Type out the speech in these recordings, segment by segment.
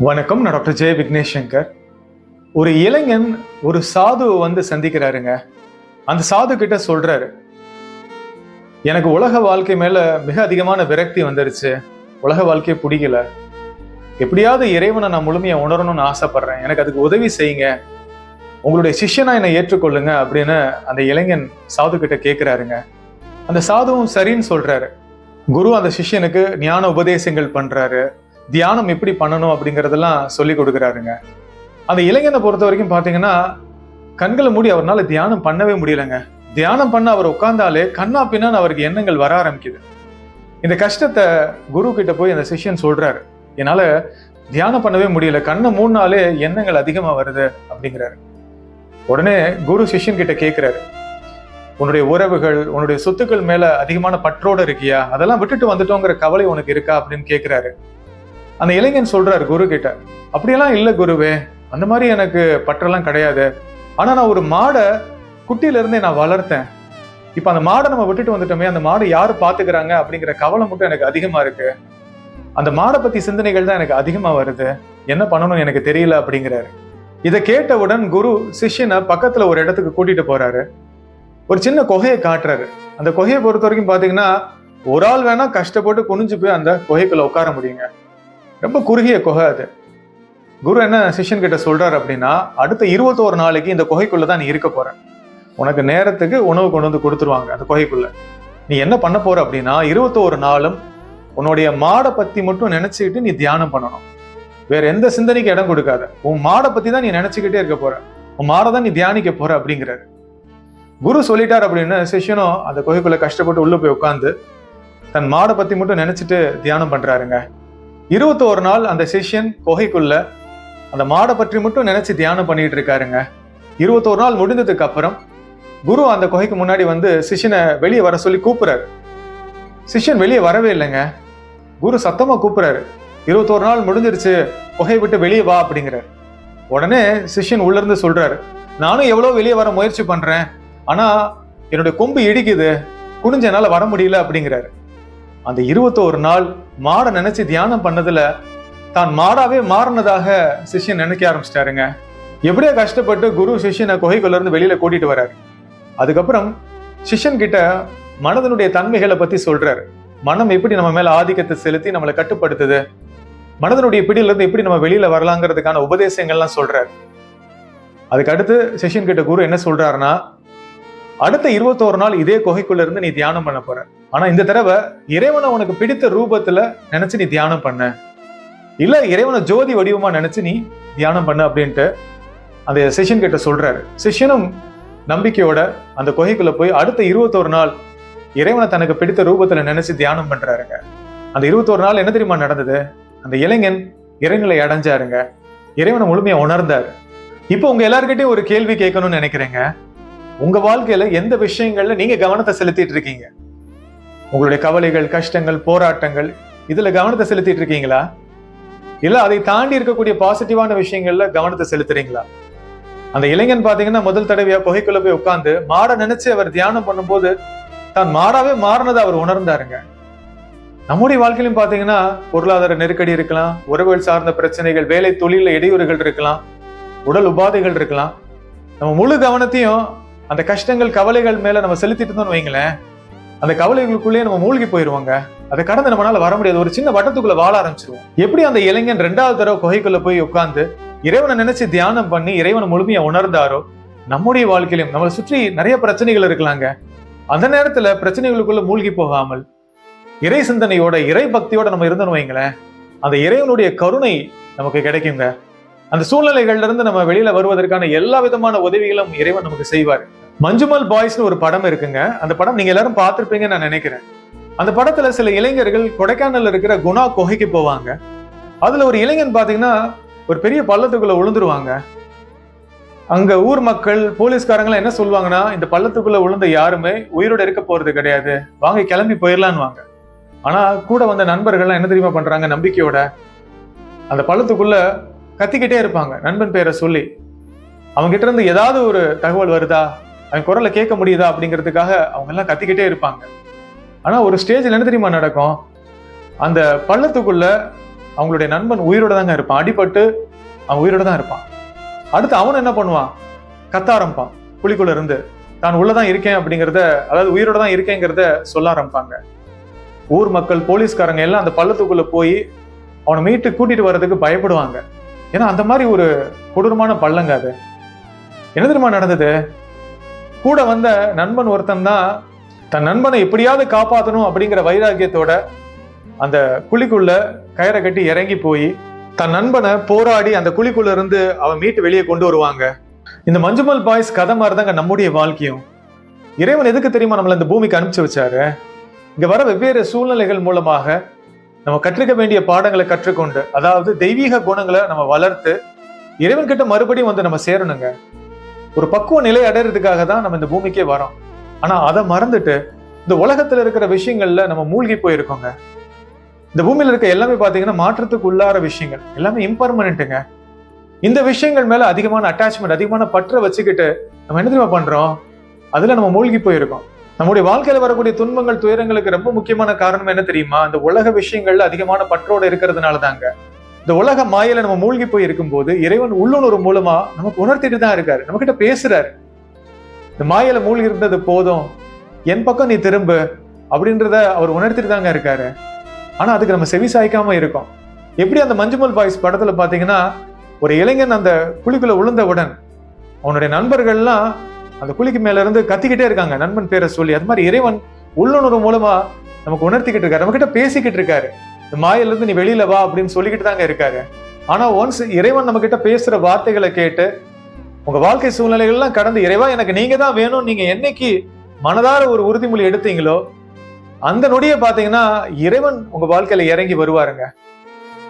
வணக்கம் நான் டாக்டர் ஜெய விக்னேஷ் சங்கர் ஒரு இளைஞன் ஒரு சாதுவை வந்து சந்திக்கிறாருங்க. அந்த சாது கிட்ட சொல்றாரு எனக்கு உலக வாழ்க்கை மேல மிக அதிகமான விரக்தி வந்துருச்சு. உலக வாழ்க்கையை பிடிக்கல. எப்படியாவது இறைவனை நான் முழுமையா உணரணும்னு ஆசைப்படுறேன். எனக்கு அதுக்கு உதவி செய்யுங்க. உங்களுடைய சிஷ்யனா என்னை ஏற்றுக்கொள்ளுங்க அப்படின்னு அந்த இளைஞன் சாது கிட்ட கேட்கிறாருங்க அந்த சாதுவும் சரின்னு சொல்றாரு. குரு அந்த சிஷ்யனுக்கு ஞான உபதேசங்கள் பண்றாரு. தியானம் எப்படி பண்ணணும் அப்படிங்கறதெல்லாம் சொல்லி கொடுக்குறாருங்க. அந்த இளைஞனை பொறுத்த வரைக்கும் பார்த்தீங்கன்னா கண்களை மூடி அவரால் தியானம் பண்ணவே முடியலைங்க. தியானம் பண்ண அவர் உட்கார்ந்தாலே கண்ணா பின்னான்னு அவருக்கு எண்ணங்கள் வர ஆரம்பிக்குது. இந்த கஷ்டத்தை குரு கிட்ட போய் அந்த சிஷ்யன் சொல்றாரு. என்னால தியானம் பண்ணவே முடியல கண்ணை மூணாலே எண்ணங்கள் அதிகமா வருது அப்படிங்கிறாரு. உடனே குரு சிஷ்யன் கிட்ட கேட்கிறாரு உன்னுடைய உறவுகள் உன்னுடைய சொத்துக்கள் மேல அதிகமான பற்றோட இருக்கியா? அதெல்லாம் விட்டுட்டு வந்துட்டோங்கிற கவலை உனக்கு இருக்கா? அப்படின்னு கேட்கிறாரு அந்த இளைஞன் சொல்றாரு குரு கிட்ட அப்படியெல்லாம் இல்லை குருவே அந்த மாதிரி எனக்கு பற்றெல்லாம் கிடையாது. ஆனா நான் ஒரு மாடை குட்டியிலிருந்தே நான் வளர்த்தேன். இப்போ அந்த மாடை நம்ம விட்டுட்டு வந்துட்டோமே அந்த மாடு யார் பாத்துக்கிறாங்க? அப்படிங்கிற கவலை மட்டும் எனக்கு அதிகமா இருக்கு. அந்த மாடை பத்தி சிந்தனைகள் தான் எனக்கு அதிகமா வருது. என்ன பண்ணணும் எனக்கு தெரியல அப்படிங்கிறாரு. இதை கேட்டவுடன் குரு சிஷ்யனை பக்கத்துல ஒரு இடத்துக்கு கூட்டிட்டு போறாரு. ஒரு சின்ன குகையை காட்டுறாரு. அந்த குகையை பொறுத்த வரைக்கும் பாத்தீங்கன்னா ஒரு ஆள் வேணா கஷ்டப்பட்டு குனிஞ்சு போய் அந்த குகைக்குள்ள உட்கார முடியுங்க. ரொம்ப குறுகிய குகை அது. குரு என்ன சிஷ்யன் கிட்ட சொல்றாரு அப்படின்னா அடுத்த இருபத்தோரு நாளைக்கு இந்த குகைக்குள்ள தான் நீ இருக்க போற. உனக்கு நேரத்துக்கு உணவு கொண்டு வந்து கொடுத்துருவாங்க அந்த குகைக்குள்ள. நீ என்ன பண்ண போற அப்படின்னா இருபத்தோரு நாளும் உன்னுடைய மாடை பத்தி மட்டும் நினைச்சுக்கிட்டு நீ தியானம் பண்ணணும். வேற எந்த சிந்தனைக்கு இடம் கொடுக்காத. உன் மாடை பத்தி தான் நீ நினைச்சுக்கிட்டே இருக்க போற. உன் மாடை தான் நீ தியானிக்க போற அப்படிங்கிறாரு. குரு சொல்லிட்டார் அப்படின்னு சிஷ்யனும் அந்த குகைக்குள்ள கஷ்டப்பட்டு உள்ள போய் உட்காந்து தன் மாடை பத்தி மட்டும் நினைச்சிட்டு தியானம் பண்றாருங்க. இருபத்தோரு நாள் அந்த சிஷ்யன் குகைக்குள்ள அந்த மாடை பற்றி மட்டும் நினைச்சு தியானம் பண்ணிட்டு இருக்காருங்க. இருபத்தோரு நாள் முடிந்ததுக்கு அப்புறம் குரு அந்த குகைக்கு முன்னாடி வந்து சிஷ்யனை வெளியே வர சொல்லி கூப்பிடுறாரு சிஷ்யன் வெளியே வரவே இல்லைங்க. குரு சத்தமா கூப்பிடுறாரு இருபத்தோரு நாள் முடிஞ்சிருச்சு குகையை விட்டு வெளியே வா அப்படிங்கிறார். உடனே சிஷ்யன் உள்ள இருந்து சொல்றாரு நானும் எவ்வளோ வெளியே வர முயற்சி பண்றேன். ஆனா என்னுடைய கொம்பு இடிக்குது. குனிஞ்சனால வர முடியல அப்படிங்கிறாரு. அந்த இருபத்தோரு நாள் மாடை நினைச்சு தியானம் பண்ணதுல தான் மாடாவே மாறினதாக சிஷ்யன் நினைக்க ஆரம்பிச்சிட்டாருங்க. எப்படியோ கஷ்டப்பட்டு குரு சிஷ்யனை குகைக்குள்ள இருந்து வெளியில கூட்டிட்டு வர்றாரு. அதுக்கப்புறம் சிஷ்யன் கிட்ட மனதனுடைய தன்மைகளை பத்தி சொல்றாரு. மனம் எப்படி நம்ம மேல ஆதிக்கத்தை செலுத்தி நம்மளை கட்டுப்படுத்துது? மனதனுடைய பிடியிலிருந்து எப்படி நம்ம வெளியில வரலாங்கிறதுக்கான உபதேசங்கள்லாம் சொல்றாரு. அதுக்கு அடுத்து சிஷ்யன் கிட்ட குரு என்ன சொல்றாருன்னா அடுத்த இருபத்தோரு நாள் இதே குகைக்குள்ள இருந்து நீ தியானம் பண்ண போற. ஆனா இந்த தடவை இறைவனை உனக்கு பிடித்த ரூபத்துல நினைச்சு நீ தியானம் பண்ண. இல்ல இறைவனை ஜோதி வடிவமா நினைச்சு நீ தியானம் பண்ண அப்படின்ட்டு அந்த சிஷ்யன் கிட்ட சொல்றாரு. சிஷ்யனும் நம்பிக்கையோட அந்த குகைக்குள்ள போய் அடுத்த இருபத்தோரு நாள் இறைவனை தனக்கு பிடித்த ரூபத்துல நினைச்சு தியானம் பண்றாருங்க. அந்த இருபத்தோரு நாள் என்ன தெரியுமா நடந்தது? அந்த இளைஞன் இறைநிலை அடைஞ்சாருங்க. இறைவனை முழுமையா உணர்ந்தாரு. இப்போ உங்க எல்லாருக்கிட்டையும் ஒரு கேள்வி கேட்கணும்னு நினைக்கிறேங்க. உங்க வாழ்க்கையில எந்த விஷயங்கள்ல நீங்க கவனத்தை செலுத்திட்டு இருக்கீங்க? உங்களுடைய கவலைகள் கஷ்டங்கள் போராட்டங்கள் இதுல கவனத்தை செலுத்திட்டு இருக்கீங்களா? இல்ல அதை தாண்டி இருக்கக்கூடிய பாசிட்டிவான விஷயங்கள்ல கவனத்தை செலுத்துறீங்களா? அந்த இளைஞன் பாத்தீங்கன்னா முதல் தடவையா குகைக்குள்ள போய் உட்காந்து மாட நினைச்சு அவர் தியானம் பண்ணும்போது தான் மாடாவே மாறினதை அவர் உணர்ந்தாருங்க. நம்முடைய வாழ்க்கையிலும் பாத்தீங்கன்னா பொருளாதார நெருக்கடி இருக்கலாம் உறவுகள் சார்ந்த பிரச்சனைகள் வேலை தொழில இடையூறுகள் இருக்கலாம் உடல் உபாதைகள் இருக்கலாம். நம்ம முழு கவனத்தையும் அந்த கஷ்டங்கள் கவலைகள் மேல நம்ம செலுத்திட்டு இருந்தோம்னு வைங்களேன் அந்த கவலைகளுக்குள்ளேயே நம்ம மூழ்கி போயிருவாங்க. அதை கடந்து நம்மளால வர முடியாது. ஒரு சின்ன வட்டத்துக்குள்ள வாழ ஆரம்பிச்சிருவோம். எப்படி அந்த இளைஞன் ரெண்டாவது தடவை குகைக்குள்ள போய் உட்கார்ந்து இறைவனை நினைச்சு தியானம் பண்ணி இறைவனை முழுமையா உணர்ந்தாரோ நம்முடைய வாழ்க்கையிலும் நம்மளை சுற்றி நிறைய பிரச்சனைகள் இருக்கலாங்க. அந்த நேரத்துல பிரச்சனைகளுக்குள்ள மூழ்கி போகாமல் இறை சிந்தனையோட இறை பக்தியோட நம்ம இருந்தோம்னு வைங்களேன் அந்த இறைவனுடைய கருணை நமக்கு கிடைக்குங்க. அந்த சூழ்நிலைகள்ல இருந்து நம்ம வெளியில வருவதற்கான எல்லா விதமான உதவிகளும் இறைவன் நமக்கு செய்வார். மஞ்சுமல் பாய்ஸ்னு ஒரு படம் இருக்குங்க. அந்த படம் நீங்க எல்லாரும் பார்த்திருப்பீங்கன்னு நான் நினைக்கிறேன். அந்த படத்துல சில இளைஞர்கள் கொடைக்கானல்ல இருக்கிற குணா குகைக்கு போவாங்க. அதுல ஒரு இளைஞன் பாத்தீங்கன்னா ஒரு பெரிய பள்ளத்துக்குள்ள விழுந்துருவாங்க அங்க ஊர் மக்கள் போலீஸ்காரங்க என்ன சொல்லுவாங்கன்னா இந்த பள்ளத்துக்குள்ள விழுந்த யாருமே உயிரோட இருக்க போறது கிடையாது. வாங்க கிளம்பி போயிடலான்னு வாங்க ஆனா கூட வந்த நண்பர்கள்லாம் என்ன தெரியுமா பண்றாங்க? நம்பிக்கையோட அந்த பள்ளத்துக்குள்ள கத்திக்கிட்டே இருப்பாங்க. நண்பன் பேரை சொல்லி. அவங்ககிட்ட இருந்து ஏதாவது ஒரு தகவல் வருதா? அவன் குரலை கேட்க முடியுதா? அப்படிங்கிறதுக்காக அவங்க எல்லாம் கத்திக்கிட்டே இருப்பாங்க. ஆனால் ஒரு ஸ்டேஜில் என்ன தெரியுமா நடக்கும்? அந்த பள்ளத்துக்குள்ள அவங்களுடைய நண்பன் உயிரோட தாங்க இருப்பான். அடிபட்டு அவன் உயிரோட தான் இருப்பான். அடுத்து அவன் என்ன பண்ணுவான்? கத்த ஆரம்பிப்பான். குழிக்குள்ள இருந்து தான் உள்ளதான் இருக்கேன் அப்படிங்கிறத அதாவது உயிரோட தான் இருக்கேங்கிறத சொல்ல ஆரம்பிப்பாங்க. ஊர் மக்கள் போலீஸ்காரங்க எல்லாம் அந்த பள்ளத்துக்குள்ள போய் அவனை மீட்டு கூட்டிட்டு வர்றதுக்கு பயப்படுவாங்க. ஏன்னா அந்த மாதிரி ஒரு கொடூரமான பள்ளங்க அது. என்ன தெரியுமா நடந்தது? கூட வந்த நண்பன் ஒருத்தன் தான் தன் நண்பனை எப்படியாவது காப்பாற்றணும் அப்படிங்கிற வைராக்கியத்தோட அந்த குழிக்குள்ள கயிறை கட்டி இறங்கி போய் தன் நண்பனை போராடி அந்த குழிக்குள்ள இருந்து அவன் மீட்டு வெளியே கொண்டு வருவாங்க. இந்த மஞ்சுமல் பாய்ஸ் கதை மாதிரி தாங்க நம்முடைய வாழ்க்கையும். இறைவன் எதுக்கு தெரியுமா நம்மளை இந்த பூமிக்கு அனுப்பிச்சு வச்சாரு? இங்க வர வெவ்வேறு சூழ்நிலைகள் மூலமாக நம்ம கற்றுக்க வேண்டிய பாடங்களை கற்றுக்கொண்டு அதாவது தெய்வீக குணங்களை நம்ம வளர்த்து இறைவன் கிட்ட மறுபடியும் வந்து நம்ம சேரணுங்க. ஒரு பக்குவ நிலை அடையிறதுக்காக தான் நம்ம இந்த பூமிக்கே வரோம். ஆனா அதை மறந்துட்டு இந்த உலகத்துல இருக்கிற விஷயங்கள்ல நம்ம மூழ்கி போயிருக்கோங்க. இந்த பூமியில இருக்க எல்லாமே பாத்தீங்கன்னா மாற்றத்துக்கு உள்ளார விஷயங்கள். எல்லாமே இம்பர்மனண்ட்டுங்க இந்த விஷயங்கள் மேல அதிகமான அட்டாச்மெண்ட் அதிகமான பற்றை வச்சுக்கிட்டு நம்ம என்ன தெரியுமா பண்றோம்? அதுல நம்ம மூழ்கி போயிருக்கோம். நம்முடைய வாழ்க்கையில வரக்கூடிய துன்பங்கள் துயரங்களுக்கு ரொம்ப முக்கியமான காரணம் என்ன தெரியுமா? அந்த உலக விஷயங்கள்ல அதிகமான பற்றோட இருக்கிறதுனால தாங்க இந்த உலக மாயில நம்ம மூழ்கி போய் இருக்கும்போது இறைவன் உள்ளுணர்வு மூலமா நமக்கு உணர்த்திட்டு தான் இருக்காரு. நம்ம கிட்ட பேசுறாரு. இந்த மாயில மூழ்கி இருந்தது போதும். என் பக்கம் நீ திரும்பு அப்படின்றத அவர் உணர்த்திட்டு தாங்க இருக்காரு. ஆனா அதுக்கு நம்ம செவி சாய்க்காம இருக்கோம். எப்படி அந்த மஞ்சுமல் பாய்ஸ் படத்துல பாத்தீங்கன்னா ஒரு இளைஞன் அந்த குழிக்குள்ள விழுந்தவுடன் அவனுடைய நண்பர்கள்லாம் அந்த குழிக்கு மேல இருந்து கத்திக்கிட்டே இருக்காங்க. நண்பன் பேரை சொல்லி. அது மாதிரி இறைவன் உள்ளுணர்வு மூலமா நமக்கு உணர்த்திக்கிட்டு இருக்காரு. நம்ம கிட்ட பேசிக்கிட்டு இருக்காரு. இந்த மாயில இருந்து நீ வெளியில வா அப்படின்னு சொல்லிக்கிட்டு தாங்க இருக்காரு. ஆனா ஒன்ஸ் இறைவன் நம்ம கிட்ட பேசுற வார்த்தைகளை கேட்டு உங்க வாழ்க்கை சூழ்நிலைகள்லாம் கடந்து இறைவா எனக்கு நீங்க தான் வேணும் நீங்க என்னைக்கு மனதார ஒரு உறுதிமொழி எடுத்தீங்களோ அந்த நொடியை பார்த்தீங்கன்னா இறைவன் உங்க வாழ்க்கையில இறங்கி வருவாருங்க.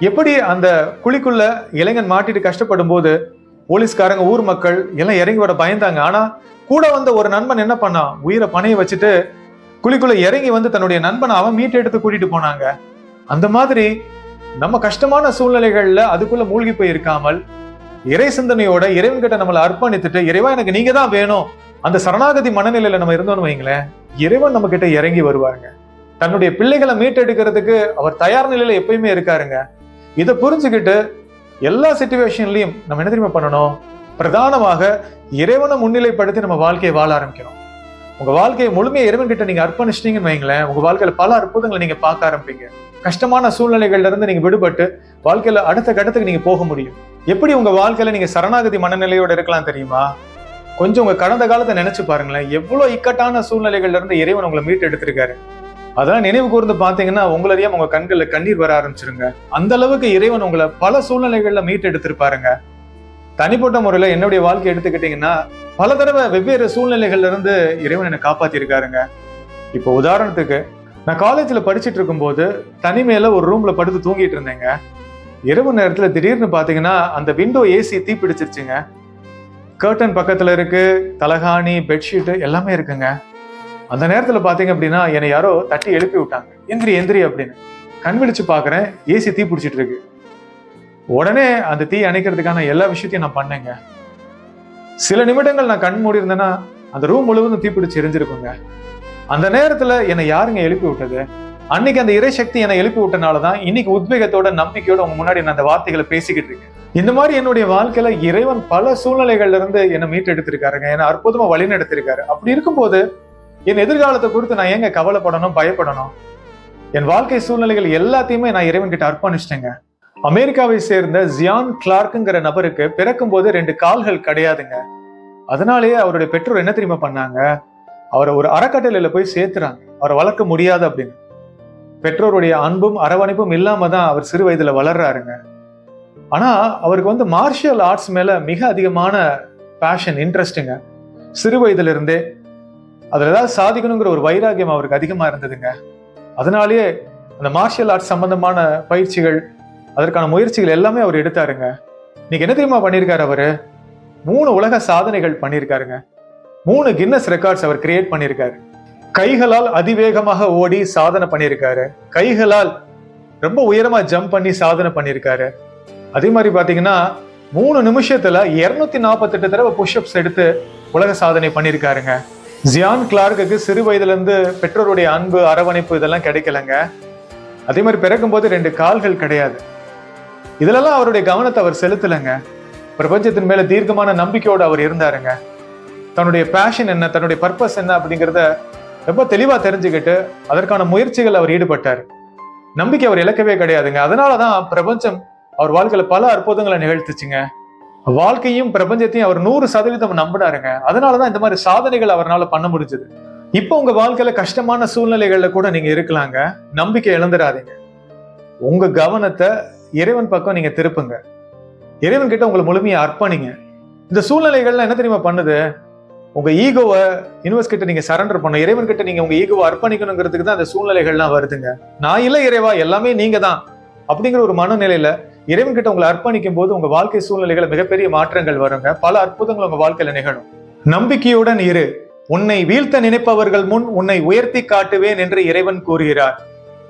எப்படி அந்த குழிக்குள்ள இளைஞன் மாட்டிட்டு கஷ்டப்படும் போது போலீஸ்காரங்க ஊர் மக்கள் எல்லாம் இறங்கி வர பயந்தாங்க. ஆனா கூட வந்த ஒரு நண்பன் என்ன பண்ணான் உயிரை பணைய வச்சுட்டு குழிக்குள்ள இறங்கி வந்து தன்னுடைய நண்பனை அவன் மீட்டு எடுத்து கூட்டிட்டு போனாங்க. அந்த மாதிரி நம்ம கஷ்டமான சூழ்நிலைகள்ல அதுக்குள்ள மூழ்கி போய் இருக்காமல் இறை சிந்தனையோட இறைவன்கிட்ட நம்மளை அர்ப்பணித்துட்டு இறைவா எனக்கு நீங்க தான் வேணும். அந்த சரணாகதி மனநிலையில நம்ம இருந்தோம்னு வைங்களேன் இறைவன் நம்ம கிட்ட இறங்கி வருவாங்க. தன்னுடைய பிள்ளைகளை மீட்டெடுக்கிறதுக்கு அவர் தயார் நிலையில எப்பயுமே இருக்காருங்க. இதை புரிஞ்சுக்கிட்டு எல்லா சுச்சுவேஷன்லயும் நம்ம என்ன தெரியுமா பண்ணணும்? பிரதானமாக இறைவனை முன்னிலைப்படுத்தி நம்ம வாழ்க்கையை வாழ ஆரம்பிக்கிறோம். உங்க வாழ்க்கையை முழுமையை இறைவன் கிட்ட நீங்க அர்ப்பணிச்சிட்டீங்கன்னு வைங்களேன் உங்க வாழ்க்கையில பல அற்புதங்களை நீங்க பார்க்க ஆரம்பிப்பீங்க. கஷ்டமான சூழ்நிலைகள்ல இருந்து நீங்க விடுபட்டு வாழ்க்கையில அடுத்த கட்டத்துக்கு நீங்க போக முடியும். எப்படி உங்க வாழ்க்கையில நீங்க சரணாகதி மனநிலையோட இருக்கலாம் தெரியுமா? கொஞ்சம் உங்க கடந்த காலத்தை நினைச்சு பாருங்களேன் எவ்வளவு இக்கட்டான சூழ்நிலைகள்ல இருந்து இறைவன் உங்களை மீட்டு எடுத்திருக்காரு. அதெல்லாம் நினைவு கூர்ந்து பாத்தீங்கன்னா உங்களறியாம உங்க கண்கள்ல கண்ணீர் வர ஆரம்பிச்சிருங்க. அந்த அளவுக்கு இறைவன் உங்களை பல சூழ்நிலைகள்ல மீட்டு எடுத்திருப்பாருங்க. தனிப்பட்ட முறையில் என்னுடைய வாழ்க்கை எடுத்துக்கிட்டீங்கன்னா பல தடவை வெவ்வேறு சூழ்நிலைகள்ல இருந்து இறைவன் என்னை காப்பாத்திருக்காருங்க இப்போ உதாரணத்துக்கு நான் காலேஜில் படிச்சுட்டு இருக்கும்போது தனிமையில ஒரு ரூம்ல படுத்து தூங்கிட்டு இருந்தேங்க. இரவு நேரத்தில் திடீர்னு பார்த்தீங்கன்னா அந்த விண்டோ ஏசி தீ பிடிச்சிருச்சுங்க கர்டன் பக்கத்தில் இருக்கு தலகாணி பெட்ஷீட்டு எல்லாமே இருக்குங்க. அந்த நேரத்தில் பார்த்தீங்க அப்படின்னா என்னை யாரோ தட்டி எழுப்பி விட்டாங்க. எந்திரி எந்திரி அப்படின்னு. கண் விழிச்சு பார்க்குறேன் ஏசி தீ பிடிச்சிட்டு இருக்கு. உடனே அந்த தீ அணைக்கிறதுக்கான எல்லா விஷயத்தையும் நான் பண்ணேங்க. சில நிமிடங்கள் நான் கண் மூடி இருந்தேன்னா அந்த ரூம் முழுவதும் தீப்பிடிச்சு எரிஞ்சிருக்குங்க. அந்த நேரத்துல என்னை யாருங்க எழுப்பி விட்டது? அன்னைக்கு அந்த இறை சக்தி என்னை எழுப்பி விட்டனால தான் இன்னைக்கு உத்வேகத்தோட நம்பிக்கையோட உங்க முன்னாடி நான் அந்த வார்த்தைகளை பேசிக்கிட்டு இருக்கேன். இந்த மாதிரி என்னுடைய வாழ்க்கையில இறைவன் பல சூழ்நிலைகள்ல இருந்து என்னை மீட்டெடுத்திருக்காருங்க. என்னை அற்புதமா வழி நடத்திருக்காரு அப்படி இருக்கும்போது என் எதிர்காலத்தை குறித்து நான் ஏங்க கவலைப்படணும் பயப்படணும்? என் வாழ்க்கை சூழ்நிலைகள் எல்லாத்தையுமே நான் இறைவன் கிட்ட அர்ப்பணிச்சிட்டேங்க. அமெரிக்காவை சேர்ந்த ஜியான் கிளார்க்குங்கிற நபருக்கு பிறக்கும் போது ரெண்டு கால்கள் கிடையாதுங்க. அதனாலேயே அவருடைய பெற்றோர் என்ன தெரியுமா பண்ணாங்க? அவரை ஒரு அறக்கட்டளையில போய் சேர்த்துறாங்க. அவரை வளர்க்க முடியாது அப்படின்னு. பெற்றோருடைய அன்பும் அரவணைப்பும் இல்லாம தான் அவர் சிறு வயதுல வளர்றாருங்க. ஆனா அவருக்கு வந்து மார்ஷியல் ஆர்ட்ஸ் மேல மிக அதிகமான பேஷன் இன்ட்ரெஸ்ட்டுங்க சிறு வயதுல இருந்தே அதுல ஏதாவது சாதிக்கணுங்கிற ஒரு வைராகியம் அவருக்கு அதிகமா இருந்ததுங்க. அதனாலேயே அந்த மார்ஷியல் ஆர்ட்ஸ் சம்பந்தமான பயிற்சிகள் அதற்கான முயற்சிகள் எல்லாமே அவர் எடுத்தாருங்க. இன்னைக்கு என்ன தெரியுமா பண்ணியிருக்காரு அவர்? மூணு உலக சாதனைகள் பண்ணியிருக்காருங்க மூணு கின்னஸ் ரெக்கார்ட்ஸ் அவர் கிரியேட் பண்ணியிருக்காரு கைகளால் அதிவேகமாக ஓடி சாதனை பண்ணியிருக்காரு கைகளால் ரொம்ப உயரமா ஜம்ப் பண்ணி சாதனை பண்ணியிருக்காரு அதே மாதிரி பார்த்தீங்கன்னா மூணு நிமிஷத்துல இருநூத்தி நாற்பத்தெட்டு தடவை புஷ்அப்ஸ் எடுத்து உலக சாதனை பண்ணியிருக்காருங்க ஜியான் கிளார்க்குக்கு சிறு வயதுலேருந்து பெற்றோருடைய அன்பு அரவணைப்பு இதெல்லாம் கிடைக்கலங்க. அதே மாதிரி பிறக்கும்போது ரெண்டு கால்கள் கிடையாது. இதுலலாம் அவருடைய கவனத்தை அவர் செலுத்தலைங்க. பிரபஞ்சத்தின் மேல தீர்க்கமான நம்பிக்கையோடு அவர் இருந்தாருங்க. தன்னுடைய பேஷன் என்ன தன்னுடைய பர்பஸ் என்ன அப்படிங்கிறத ரொம்ப தெளிவாக தெரிஞ்சுக்கிட்டு அதற்கான முயற்சிகள் அவர் ஈடுபட்டார். நம்பிக்கை அவர் இழக்கவே கிடையாதுங்க. அதனாலதான் பிரபஞ்சம் அவர் வாழ்க்கையில் பல அற்புதங்களை நிகழ்த்துச்சுங்க. வாழ்க்கையும் பிரபஞ்சத்தையும் அவர் நூறு சதவீதம் நம்பினாருங்க. அதனாலதான் இந்த மாதிரி சாதனைகள் அவரால் பண்ண முடிஞ்சது. இப்போ உங்க வாழ்க்கையில கஷ்டமான சூழ்நிலைகள்ல கூட நீங்க இருக்கலாங்க. நம்பிக்கை இழந்துடாதீங்க. உங்க கவனத்தை இறைவன் பக்கம் நீங்க திருப்புங்க. இறைவன் கிட்ட உங்களை முழுமையா அர்ப்பணிங்க. இந்த சூழ்நிலைகள்லாம் என்ன தெரியுமா பண்ணுது? உங்க ஈகோவை யூனிவர்ஸ் கிட்ட நீங்க சரண்டர் பண்ண இறைவன் கிட்ட நீங்க உங்க ஈகோவை அர்ப்பணிக்கணுங்கிறதுக்கு தான் அந்த சூழ்நிலைகள்லாம் வருதுங்க. நான் இல்ல இறைவா எல்லாமே நீங்க தான் அப்படிங்கிற ஒரு மனநிலையில இறைவன் கிட்ட உங்களை அர்ப்பணிக்கும் போது உங்க வாழ்க்கை சூழ்நிலைகளை மிகப்பெரிய மாற்றங்கள் வருங்க. பல அற்புதங்கள் உங்க வாழ்க்கையில நிகழும். நம்பிக்கையுடன் இரு. உன்னை வீழ்த்த நினைப்பவர்கள் முன் உன்னை உயர்த்தி காட்டுவேன் என்று இறைவன் கூறுகிறார்.